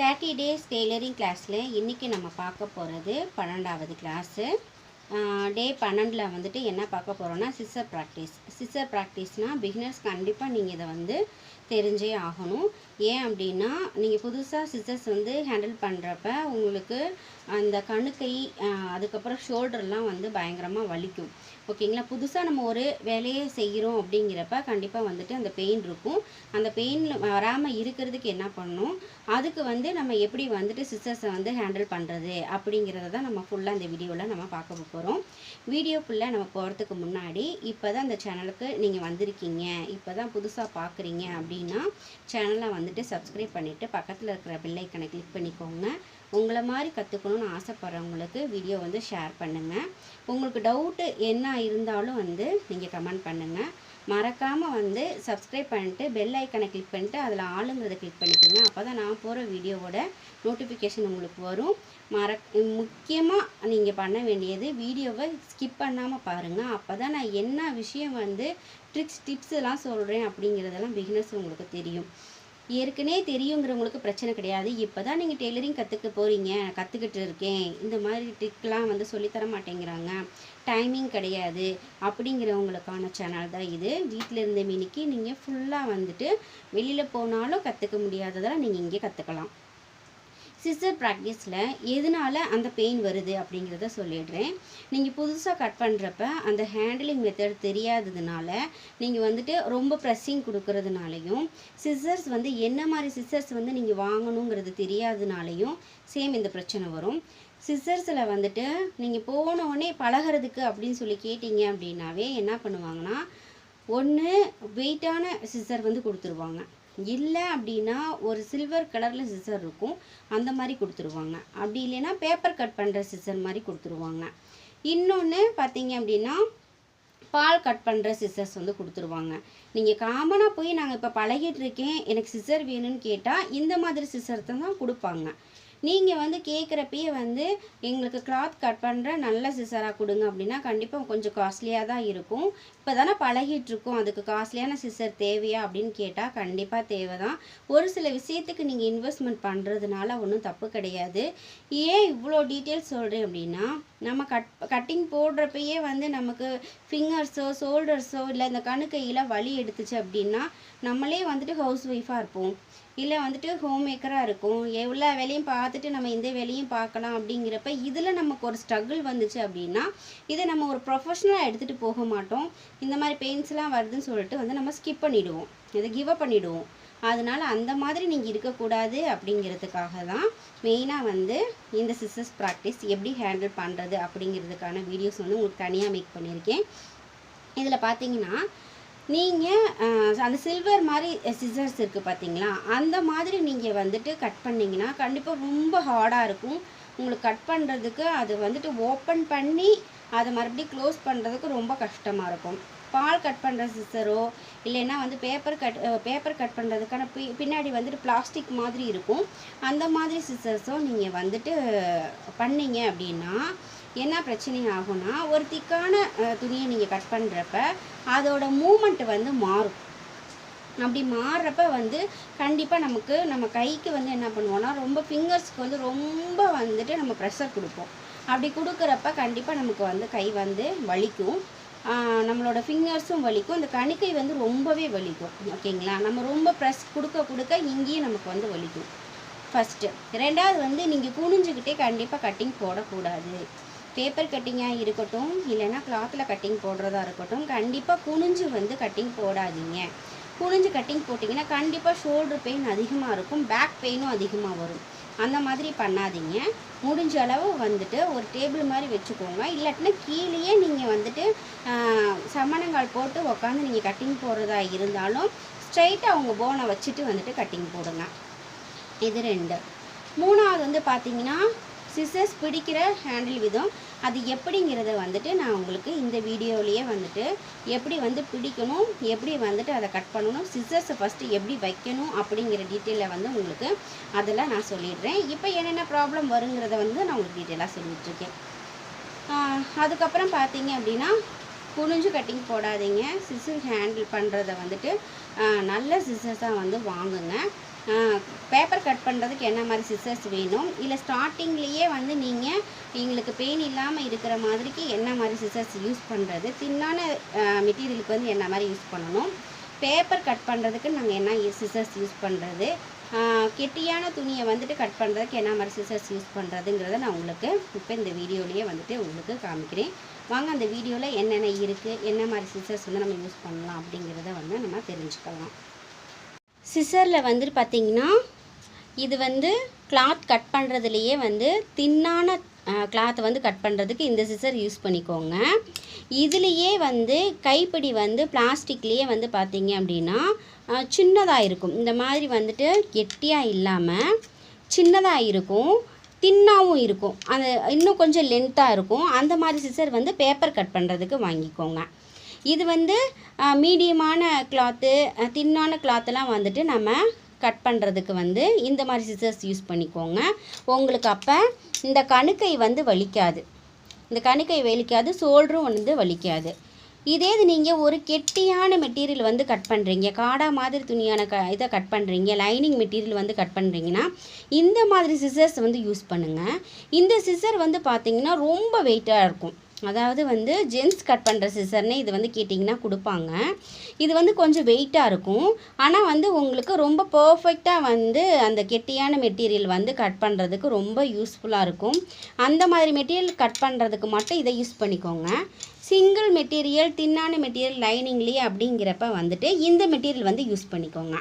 Thirty days tailoring கிளாஸில் இன்றைக்கி நம்ம பார்க்க போகிறது பன்னெண்டாவது கிளாஸு டே பன்னெண்டில் வந்துட்டு என்ன பார்க்க போகிறோன்னா சிஸ்ஸர் ப்ராக்டிஸ் சிஸ்ஸர் ப்ராக்டிஸ்னால் பிகினர்ஸ் கண்டிப்பாக நீங்கள் இதை வந்து தெரிஞ்சே ஆகணும். ஏன் அப்படின்னா நீங்கள் புதுசாக சிஸ்ஸர்ஸ் வந்து ஹேண்டில் பண்ணுறப்ப உங்களுக்கு அந்த கணுக்கை அதுக்கப்புறம் ஷோல்டர்லாம் வந்து பயங்கரமாக வலிக்கும். ஓகேங்களா? புதுசாக நம்ம ஒரு வேலையை செய்கிறோம் அப்படிங்கிறப்ப கண்டிப்பாக வந்துட்டு அந்த பெயின் இருக்கும். அந்த பெயின் வராமல் இருக்கிறதுக்கு என்ன பண்ணணும்? அதுக்கு வந்து நம்ம எப்படி வந்துட்டு சிஸ்டர்ஸை வந்து ஹேண்டில் பண்ணுறது அப்படிங்கிறத தான் நம்ம ஃபுல்லாக இந்த வீடியோவில் நம்ம பார்க்க போகிறோம் வீடியோ ஃபுல்லாக நம்ம போகிறதுக்கு முன்னாடி இப்போ தான் அந்த சேனலுக்கு நீங்கள் வந்திருக்கீங்க. இப்போ தான் புதுசாக பார்க்குறீங்க அப்படின்னா சேனலை வந்துட்டு சப்ஸ்கிரைப் பண்ணிவிட்டு பக்கத்தில் இருக்கிற பில்லைக்கனை கிளிக் பண்ணிக்கோங்க. உங்களை மாதிரி கற்றுக்கணும்னு ஆசைப்பட்றவங்களுக்கு வீடியோ வந்து ஷேர் பண்ணுங்கள் உங்களுக்கு டவுட்டு என்ன இருந்தாலும் வந்து நீங்கள் கமெண்ட் பண்ணுங்கள் மறக்காமல் வந்து சப்ஸ்கிரைப் பண்ணிட்டு பெல் ஐக்கனை கிளிக் பண்ணிட்டு அதில் ஆளுங்கிறத கிளிக் பண்ணிக்கோங்க. அப்போ தான் நான் போகிற வீடியோவோட நோட்டிஃபிகேஷன் உங்களுக்கு வரும். மற முக்கியமாக நீங்கள் பண்ண வேண்டியது வீடியோவை ஸ்கிப் பண்ணாமல் பாருங்கள் அப்போ தான் நான் என்ன விஷயம் வந்து ட்ரிக்ஸ் டிப்ஸ் எல்லாம் சொல்கிறேன் அப்படிங்கிறதெல்லாம் பிகினர்ஸ் உங்களுக்கு தெரியும். ஏற்கனவே தெரியுங்கிறவங்களுக்கு பிரச்சனை கிடையாது. இப்போ தான் நீங்கள் டெய்லரிங் கற்றுக்க போகிறீங்க கற்றுக்கிட்டு இருக்கேன். இந்த மாதிரி ட்ரிக்லாம் வந்து சொல்லித்தர மாட்டேங்கிறாங்க. டைமிங் கிடையாது. அப்படிங்கிறவங்களுக்கான சேனல் தான் இது. வீட்டில் இருந்த மினிக்கு நீங்கள் ஃபுல்லாக வந்துட்டு வெளியில் போனாலும் கற்றுக்க முடியாததெல்லாம் நீங்கள் இங்கே கற்றுக்கலாம் சிஸ்டர் ப்ராக்டிஸில் எதனால் அந்த பெயின் வருது அப்படிங்கிறத சொல்லிடுறேன். நீங்கள் புதுசாக கட் பண்ணுறப்ப அந்த ஹேண்டிலிங் மெத்தட் தெரியாததுனால நீங்கள் வந்துட்டு ரொம்ப ப்ரெஸ்ஸிங் கொடுக்கறதுனாலையும் சிஸ்டர்ஸ் வந்து என்ன மாதிரி சிஸ்டர்ஸ் வந்து நீங்கள் வாங்கணுங்கிறது தெரியாததுனாலையும் சேம் இந்த பிரச்சனை வரும். சிஸ்டர்ஸில் வந்துட்டு நீங்கள் போனோடனே பழகிறதுக்கு அப்படின்னு சொல்லி கேட்டிங்க அப்படின்னாவே என்ன பண்ணுவாங்கன்னா ஒன்று வெயிட்டான சிஸ்டர் வந்து கொடுத்துருவாங்க. இல்லை அப்படின்னா ஒரு சில்வர் கலரில் சிசர் இருக்கும். அந்த மாதிரி கொடுத்துருவாங்க. அப்படி இல்லைன்னா பேப்பர் கட் பண்ணுற சிசர் மாதிரி கொடுத்துருவாங்க. இன்னொன்று பார்த்தீங்க அப்படின்னா பால் கட் பண்ணுற சிசர்ஸ் வந்து கொடுத்துருவாங்க. நீங்கள் காமனாக போய் நாங்கள் இப்போ பழகிட்டு இருக்கேன் எனக்கு சிசர் வேணும்னு கேட்டால் இந்த மாதிரி சிசர் தான் கொடுப்பாங்க. நீங்கள் வந்து கேட்குறப்பயே வந்து எங்களுக்கு கிளாத் கட் பண்ணுற நல்ல சிசராக கொடுங்க அப்படின்னா கண்டிப்பாக கொஞ்சம் காஸ்ட்லியாக தான் இருக்கும். இப்போ தானே பழகிட்டு இருக்கோம் அதுக்கு காஸ்ட்லியான சிசர் தேவையா அப்படின்னு கேட்டால் கண்டிப்பாக தேவை தான் ஒரு சில விஷயத்துக்கு நீங்கள் இன்வெஸ்ட்மெண்ட் பண்ணுறதுனால ஒன்றும் தப்பு கிடையாது. ஏன் இவ்வளோ டீட்டெயில்ஸ் சொல்கிறேன் அப்படின்னா நம்ம கட் கட்டிங் போடுறப்பயே வந்து நமக்கு ஃபிங்கர்ஸோ ஷோல்டர்ஸோ இல்லை இந்த கணுக்கையில் வலி எடுத்துச்சு அப்படின்னா நம்மளே வந்துட்டு ஹவுஸ் ஒய்ஃபாக இருப்போம். இல்லை வந்துட்டு ஹோம் மேக்கராக இருக்கும். எவ்வளோ வேலையும் பார்த்துட்டு நம்ம இந்த வேலையும் பார்க்கலாம் அப்படிங்கிறப்ப இதில் நமக்கு ஒரு ஸ்ட்ரகிள் வந்துச்சு அப்படின்னா இதை நம்ம ஒரு ப்ரொஃபஷனலாக எடுத்துகிட்டு போக மாட்டோம். இந்த மாதிரி பெயின்ஸ்லாம் வருதுன்னு சொல்லிட்டு வந்து நம்ம ஸ்கிப் பண்ணிவிடுவோம் இதை கிவ் அப் பண்ணிவிடுவோம் அதனால அந்த மாதிரி நீங்கள் இருக்கக்கூடாது அப்படிங்கிறதுக்காக தான் மெயினாக வந்து இந்த சிஸ்டர்ஸ் ப்ராக்டிஸ் எப்படி ஹேண்டில் பண்ணுறது அப்படிங்கிறதுக்கான வீடியோஸ் வந்து உங்களுக்கு தனியாக மேக் பண்ணியிருக்கேன். இதில் பார்த்தீங்கன்னா நீங்கள் அந்த சில்வர் மாதிரி சிசர்ஸ் இருக்குது பார்த்தீங்களா அந்த மாதிரி நீங்கள் வந்துட்டு கட் பண்ணிங்கன்னா கண்டிப்பாக ரொம்ப ஹார்டாக இருக்கும். உங்களுக்கு கட் பண்ணுறதுக்கு அது வந்துட்டு ஓப்பன் பண்ணி அதை மறுபடியும் க்ளோஸ் பண்ணுறதுக்கு ரொம்ப கஷ்டமாக இருக்கும். பால் கட் பண்ணுற சிசரோ இல்லைன்னா வந்து பேப்பர் கட் பேப்பர் கட் பண்ணுறதுக்கான பி பின்னாடி வந்துட்டு பிளாஸ்டிக் மாதிரி இருக்கும். அந்த மாதிரி சிசர்ஸோ நீங்கள் வந்துட்டு பண்ணீங்க அப்படின்னா என்ன பிரச்சனை ஆகும்னா ஒரு திக்கான துணியை நீங்கள் கட் பண்ணுறப்ப அதோட மூமெண்ட் வந்து மாறும். அப்படி மாறுறப்ப வந்து கண்டிப்பாக நமக்கு நம்ம கைக்கு வந்து என்ன பண்ணுவோம்னா ரொம்ப ஃபிங்கர்ஸ்க்கு வந்து ரொம்ப வந்துட்டு நம்ம ப்ரெஷர் கொடுப்போம். அப்படி கொடுக்குறப்ப கண்டிப்பாக நமக்கு வந்து கை வந்து வலிக்கும். நம்மளோட ஃபிங்கர்ஸும் வலிக்கும். இந்த கணிக்கை வந்து ரொம்பவே வலிக்கும். ஓகேங்களா? நம்ம ரொம்ப ப்ரெஸ் கொடுக்க கொடுக்க இங்கேயும் நமக்கு வந்து வலிக்கும். ஃபஸ்ட்டு ரெண்டாவது வந்து நீங்கள் குனிஞ்சுக்கிட்டே கண்டிப்பாக கட்டிங் போடக்கூடாது. பேப்பர் கட்டிங்காக இருக்கட்டும் இல்லைன்னா கிளாத்தில் கட்டிங் போடுறதா இருக்கட்டும் கண்டிப்பாக குனிஞ்சு வந்து கட்டிங் போடாதீங்க. குனிஞ்சு கட்டிங் போட்டிங்கன்னா கண்டிப்பாக ஷோல்டர் பெயின் அதிகமாக இருக்கும் பேக் பெயினும் அதிகமாக வரும். அந்த மாதிரி பண்ணாதீங்க. முடிஞ்ச அளவு வந்துட்டு ஒரு டேபிள் மாதிரி வச்சுக்கோங்க. இல்லாட்டினா கீழேயே நீங்கள் வந்துட்டு சம்மணங்கால் சமணங்கால் போட்டு உக்காந்து நீங்கள் கட்டிங் போடுறதா இருந்தாலும் ஸ்ட்ரைட்டாக அவங்க போனை வச்சுட்டு வந்துட்டு கட்டிங் போடுங்க. இது ரெண்டு. மூணாவது வந்து பார்த்தீங்கன்னா சிசர்ஸ் பிடிக்கிற ஹேண்டில் விதம். அது எப்படிங்கிறத வந்துட்டு நான் உங்களுக்கு இந்த வீடியோலேயே வந்துட்டு எப்படி வந்து பிடிக்கணும் எப்படி வந்துட்டு அதை கட் பண்ணணும் சிசர்ஸை ஃபஸ்ட்டு எப்படி வைக்கணும் அப்படிங்கிற டீட்டெயிலை வந்து உங்களுக்கு அதெல்லாம் நான் சொல்லிடுறேன். இப்போ என்னென்ன ப்ராப்ளம் வருங்கிறத வந்து நான் உங்களுக்கு டீட்டெயிலாக சொல்லிகிட்ருக்கேன் அதுக்கப்புறம் பார்த்தீங்க அப்படின்னா குனிஞ்சு கட்டிங் போடாதீங்க. சிசர் ஹேண்டில் பண்ணுறத வந்துட்டு நல்ல சிசர்ஸாக வந்து வாங்குங்க. பேப்பர் கட் பண்ணுறதுக்கு என்ன மாதிரி சிசர்ஸ் வேணும்? இல்லை ஸ்டார்டிங்லேயே வந்து நீங்கள் எங்களுக்கு பெயின் இல்லாமல் இருக்கிற மாதிரிக்கு என்ன மாதிரி சிசர்ஸ் யூஸ் பண்ணுறது தின்னான மெட்டீரியலுக்கு வந்து என்ன மாதிரி யூஸ் பண்ணணும்? பேப்பர் கட் பண்ணுறதுக்கு நாங்கள் என்ன சிசர்ஸ் யூஸ் பண்ணுறது கெட்டியான துணியை வந்துட்டு கட் பண்ணுறதுக்கு என்ன மாதிரி சிசர்ஸ் யூஸ் பண்ணுறதுங்கிறத நான் உங்களுக்கு இப்போ இந்த வீடியோலேயே வந்துட்டு உங்களுக்கு காமிக்கிறேன். வாங்க அந்த வீடியோவில் என்னென்ன இருக்குது என்ன மாதிரி சிசர்ஸ் வந்து நம்ம யூஸ் பண்ணலாம் அப்படிங்கிறத வந்து நம்ம தெரிஞ்சுக்கலாம். சிசரில் வந்துட்டு பார்த்திங்கன்னா இது வந்து கிளாத் கட் பண்ணுறதுலையே வந்து தின்னான கிளாத்தை வந்து கட் பண்ணுறதுக்கு இந்த சிசர் யூஸ் பண்ணிக்கோங்க. இதுலேயே வந்து கைப்பிடி வந்து பிளாஸ்டிக்லேயே வந்து பார்த்தீங்க அப்படின்னா சின்னதாக இருக்கும். இந்த மாதிரி வந்துட்டு கெட்டியாக இல்லாமல் சின்னதாக இருக்கும். தின்னாகவும் இருக்கும். அந்த இன்னும் கொஞ்சம் லென்த்தாக இருக்கும். அந்த மாதிரி சிசர் வந்து பேப்பர் கட் பண்ணுறதுக்கு வாங்கிக்கோங்க. இது வந்து மீடியமான கிளாத்து தின்னான கிளாத்தெல்லாம் வந்துட்டு நம்ம கட் பண்ணுறதுக்கு வந்து இந்த மாதிரி சிசர்ஸ் யூஸ் பண்ணிக்கோங்க. உங்களுக்கு அப்போ இந்த கணுக்கை வந்து வலிக்காது. இந்த கணுக்கை வலிக்காது சோல்டரும் வந்து வலிக்காது. இதே இது நீங்கள் ஒரு கெட்டியான மெட்டீரியல் வந்து கட் பண்ணுறீங்க காடா மாதிரி துணியான க இதை கட் பண்ணுறீங்க லைனிங் மெட்டீரியல் வந்து கட் பண்ணுறீங்கன்னா இந்த மாதிரி சிசர்ஸ் வந்து யூஸ் பண்ணுங்கள் இந்த சிசர் வந்து பார்த்திங்கன்னா ரொம்ப வெயிட்டாக இருக்கும். அதாவது வந்து ஜென்ஸ் கட் பண்ணுற சிசர்னே இது வந்து கேட்டிங்கன்னா கொடுப்பாங்க. இது வந்து கொஞ்சம் வெயிட்டாக இருக்கும். ஆனால் வந்து உங்களுக்கு ரொம்ப பர்ஃபெக்டாக வந்து அந்த கெட்டியான மெட்டீரியல் வந்து கட் பண்ணுறதுக்கு ரொம்ப யூஸ்ஃபுல்லாக இருக்கும். அந்த மாதிரி மெட்டீரியல் கட் பண்ணுறதுக்கு மட்டும் இதை யூஸ் பண்ணிக்கோங்க. சிங்கிள் மெட்டீரியல் தின்னான மெட்டீரியல் லைனிங்லேயே அப்படிங்கிறப்ப வந்துட்டு இந்த மெட்டீரியல் வந்து யூஸ் பண்ணிக்கோங்க.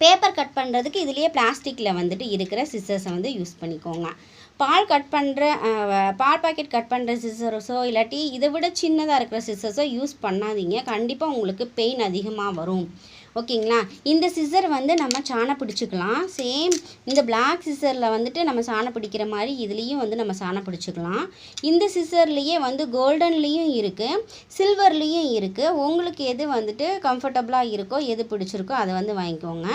பேப்பர் கட் பண்ணுறதுக்கு இதுலேயே பிளாஸ்டிக்கில் வந்துட்டு இருக்கிற சிசர்ஸை வந்து யூஸ் பண்ணிக்கோங்க. பால் கட் பண்ணுற பால் பாக்கெட் கட் பண்ணுற சிசர்ஸோ இல்லாட்டி இதை விட சின்னதாக இருக்கிற சிசர்ஸோ யூஸ் பண்ணாதீங்க. கண்டிப்பாக உங்களுக்கு பெயின் அதிகமாக வரும். ஓகேங்களா? இந்த சிசர் வந்து நம்ம சாணம் பிடிச்சிக்கலாம். சேம் இந்த பிளாக் சிசரில் வந்துட்டு நம்ம சாணம் பிடிக்கிற மாதிரி இதுலேயும் வந்து நம்ம சாணம் பிடிச்சிக்கலாம். இந்த சிசர்லேயே வந்து கோல்டன்லேயும் இருக்குது சில்வர்லேயும் இருக்குது உங்களுக்கு எது வந்துட்டு கம்ஃபர்டபுளாக இருக்கோ எது பிடிச்சிருக்கோ அதை வந்து வாங்கிக்கோங்க.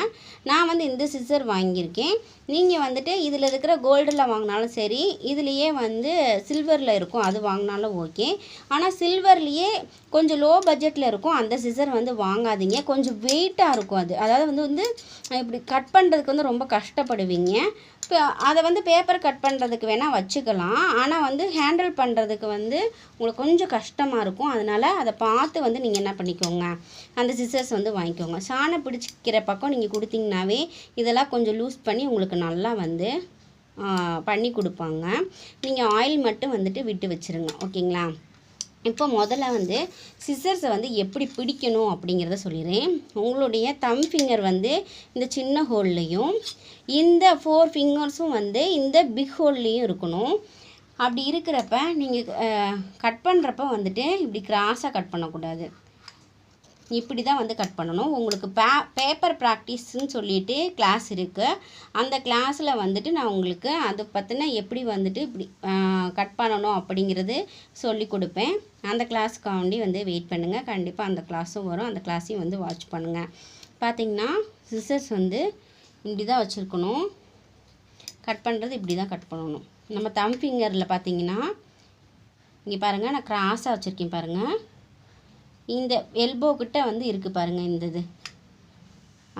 நான் வந்து இந்த சிசர் வாங்கியிருக்கேன். நீங்கள் வந்துட்டு இதில் இருக்கிற கோல்டில் வாங்கினாலும் சரி இதுலேயே வந்து சில்வரில் இருக்கும் அது வாங்கினாலும் ஓகே. ஆனால் சில்வர்லேயே கொஞ்சம் லோ பட்ஜெட்டில் இருக்கும் அந்த சிசர் வந்து வாங்காதீங்க. கொஞ்சம் வெயிட் நீட்டாக இருக்கும் அது. அதாவது வந்து வந்து இப்படி கட் பண்ணுறதுக்கு வந்து ரொம்ப கஷ்டப்படுவீங்க. இப்போ அதை வந்து பேப்பர் கட் பண்ணுறதுக்கு வேணால் வச்சுக்கலாம். ஆனால் வந்து ஹேண்டில் பண்ணுறதுக்கு வந்து உங்களுக்கு கொஞ்சம் கஷ்டமாக இருக்கும். அதனால் அதை பார்த்து வந்து நீங்கள் என்ன பண்ணிக்கோங்க. அந்த சிசர்ஸ் வந்து வாங்கிக்கோங்க. சாணம் பிடிச்சிக்கிற பக்கம் நீங்கள் கொடுத்தீங்கனாவே இதெல்லாம் கொஞ்சம் லூஸ் பண்ணி உங்களுக்கு நல்லா வந்து பண்ணி கொடுப்பாங்க. நீங்கள் ஆயில் மட்டும் வந்துட்டு விட்டு வச்சுருங்க. ஓகேங்களா? இப்போ முதல்ல வந்து சிசர்ஸை வந்து எப்படி பிடிக்கணும் அப்படிங்கிறத சொல்லிடுறேன். உங்களுடைய தம் ஃபிங்கர் வந்து இந்த சின்ன ஹோல்லையும் இந்த ஃபோர் ஃபிங்கர்ஸும் வந்து இந்த பிக் ஹோல்லையும் இருக்கணும். அப்படி இருக்கிறப்ப நீங்கள் கட் பண்ணுறப்ப வந்துட்டு இப்படி கிராஸாக கட் பண்ணக்கூடாது. இப்படி தான் வந்து கட் பண்ணணும். உங்களுக்கு பே பேப்பர் ப்ராக்டிஸ்ன்னு சொல்லிட்டு கிளாஸ் இருக்குது அந்த கிளாஸில் வந்துட்டு நான் உங்களுக்கு அதை பற்றின எப்படி வந்துட்டு இப்படி கட் பண்ணணும் அப்படிங்கிறது சொல்லி கொடுப்பேன். அந்த கிளாஸ்க்காண்டி வந்து வெயிட் பண்ணுங்கள் கண்டிப்பாக அந்த கிளாஸும் வரும். அந்த கிளாஸையும் வந்து வாட்ச் பண்ணுங்கள் பார்த்திங்கன்னா சிஸ்டர்ஸ் வந்து இப்படி தான் வச்சுருக்கணும். கட் பண்ணுறது இப்படி தான் கட் பண்ணணும். நம்ம தம் ஃபிங்கரில் பார்த்தீங்கன்னா இங்கே பாருங்கள் நான் கிராஸாக வச்சுருக்கேன் பாருங்கள் இந்த எல்போ கிட்ட வந்து இருக்குது பாருங்கள் இந்த இது.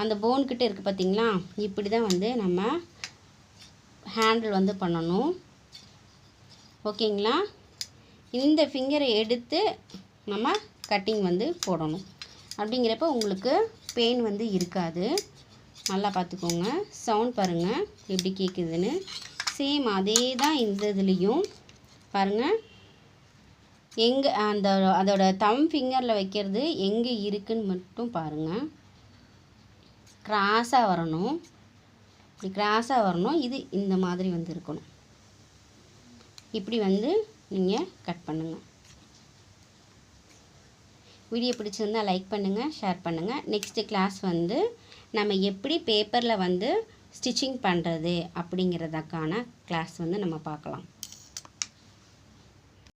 அந்த போன் கிட்ட இருக்குது பார்த்தீங்களா இப்படி தான் வந்து நம்ம ஹேண்டில் வந்து பண்ணணும். ஓகேங்களா? இந்த ஃபிங்கரை எடுத்து நம்ம கட்டிங் வந்து போடணும். அப்படிங்கிறப்ப உங்களுக்கு பெயின் வந்து இருக்காது. நல்லா பார்த்துக்கோங்க சவுண்ட் பாருங்கள் எப்படி கேட்குதுன்னு சேம் அதே தான் இந்த இதுலேயும். பாருங்கள் எங்கே அந்த அதோட தம் ஃபிங்கரில் வைக்கிறது எங்கே இருக்குதுன்னு மட்டும் பாருங்கள் கிராஸாக வரணும். இப்படி கிராஸாக வரணும். இது இந்த மாதிரி வந்து இருக்கணும். இப்படி வந்து நீங்கள் கட் பண்ணுங்கள் வீடியோ பிடிச்சிருந்தால் லைக் பண்ணுங்கள் ஷேர் பண்ணுங்கள் நெக்ஸ்ட்டு கிளாஸ் வந்து நம்ம எப்படி பேப்பரில் வந்து ஸ்டிச்சிங் பண்ணுறது அப்படிங்கிறதுக்கான கிளாஸ் வந்து நம்ம பார்க்கலாம்.